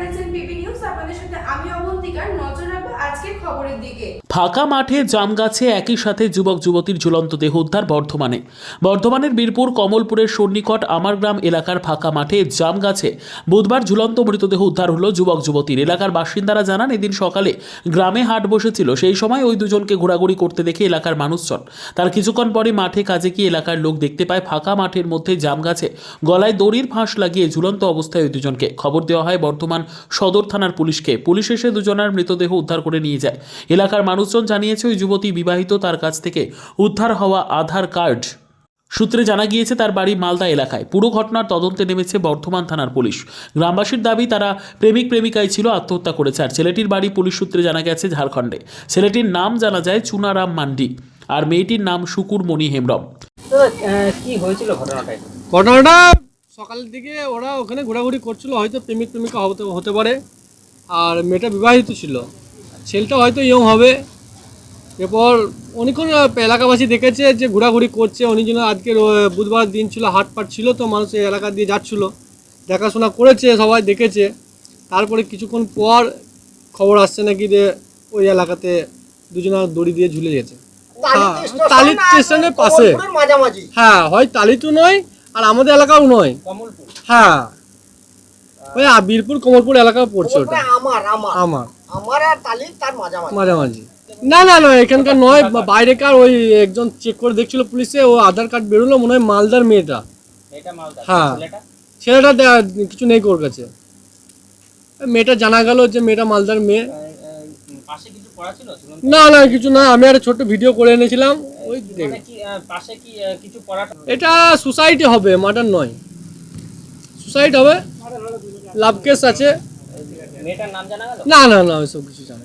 দেখছেন PP news আপনাদের সাথে আমি অবন্তিকার নজর রাখব আজকের খবরের দিকে। ফাঁকা মাঠে, জাম গাছে একই সাথে যুবক, যুবতীর ঝুলন্ত দেহ উদ্ধার বর্ধমানে। বর্ধমানের বীরপুর কমলপুরের সন্নিকট আমারগ্রাম এলাকার ফাঁকা মাঠে জাম গাছে বুধবার ঝুলন্ত মৃতদেহ উদ্ধার হলো যুবক, যুবতীর। এলাকার বাসিন্দারা জানান, এদিন সকালে গ্রামে হাট বসেছিল। সেই সময় ওই দুজনকে ঘোরাঘুরি করতে দেখে এলাকার মানুষজন। তার কিছুক্ষণ পরে মাঠে কাজে গিয়ে এলাকার লোক দেখতে পায়, ফাঁকা মাঠের মধ্যে জাম গাছে গলায় দড়ির ফাঁস লাগিয়ে ঝুলন্ত অবস্থায় ওই দুজনকে। খবর দেওয়া হয়, বর্ধমান সদর থানার পুলিশকে। পুলিশ এসে দুজনের মৃতদেহ উদ্ধার করে নিয়ে যায়। এলাকার মানুষজন জানিয়েছে ওই যুবতী বিবাহিত তার কাছ থেকে উদ্ধার হওয়া আধার কার্ড। সূত্রে জানা গিয়েছে তার বাড়ি মালদা এলাকায়। পুরো ঘটনার তদন্তে নেমেছে বর্ধমান থানার পুলিশ। গ্রামবাসীর দাবি তারা প্রেমিক প্রেমিকাই ছিল আত্মহত্যা করেছে। আর ছেলেটির বাড়ি পুলিশ সূত্রে জানা গেছে ঝাড়খণ্ডে। ছেলেটির নাম জানা যায় চুনারাম মান্ডি। আর মেয়েটির নাম শুকুর মণি হেমব্রম। আহ, কি হয়েছিল ঘটনাটা ঘটনাটা সকালের দিকে ওরা ওখানে ঘোরাঘুরি করছিল হয়তো প্রেমিক প্রেমিকা হতে হতে পারে। আর মেয়েটা বিবাহিত ছিল। ছেলেটা হয়তো ইয়ং হবে। এরপর অনেকক্ষণ এলাকাবাসী দেখেছে যে ঘোরাঘুরি করছে। উনি জন্য আজকে বুধবার দিন ছিল হাট পাট ছিল তো মানুষ এই এলাকা দিয়ে যাচ্ছিল। দেখাশোনা করেছে সবাই দেখেছে। তারপরে কিছুক্ষণ পর খবর আসছে নাকি যে ওই এলাকাতে দুজনা দড়ি দিয়ে ঝুলে গেছে। হ্যাঁ, টালির স্টেশনের পাশে। মাঝামাঝি। হ্যাঁ হয় তালিতু নয় আর আমাদের এলাকাও নয়। হ্যাঁ। ওই বীরপুর কমলপুর এলাকা পড়ছে ওটা। আমার আমার। আমার। আমার আর তালি তার মাঝামাঝি। মাঝামাঝি। না না না এখানকার নয় বাইরেকার ওই একজন চেক করে দেখছিল পুলিশে ও আধার কার্ড বেরোলো মনে হয় মালদার মেয়েটা। হ্যাঁ। ছেলেটা? কিছু নেই ওর কাছে। মেয়েটা জানা গেল যে মেয়েটা মালদার মেয়ে? না না কিছু না আমি একটা ছোট্ট ভিডিও করে এনেছিলাম ওই মানে এটা সোসাইটি হবে মার্ডার নয়। সোসাইটি হবে লাভ কেস আছে। না না না ওইসব কিছু জানা।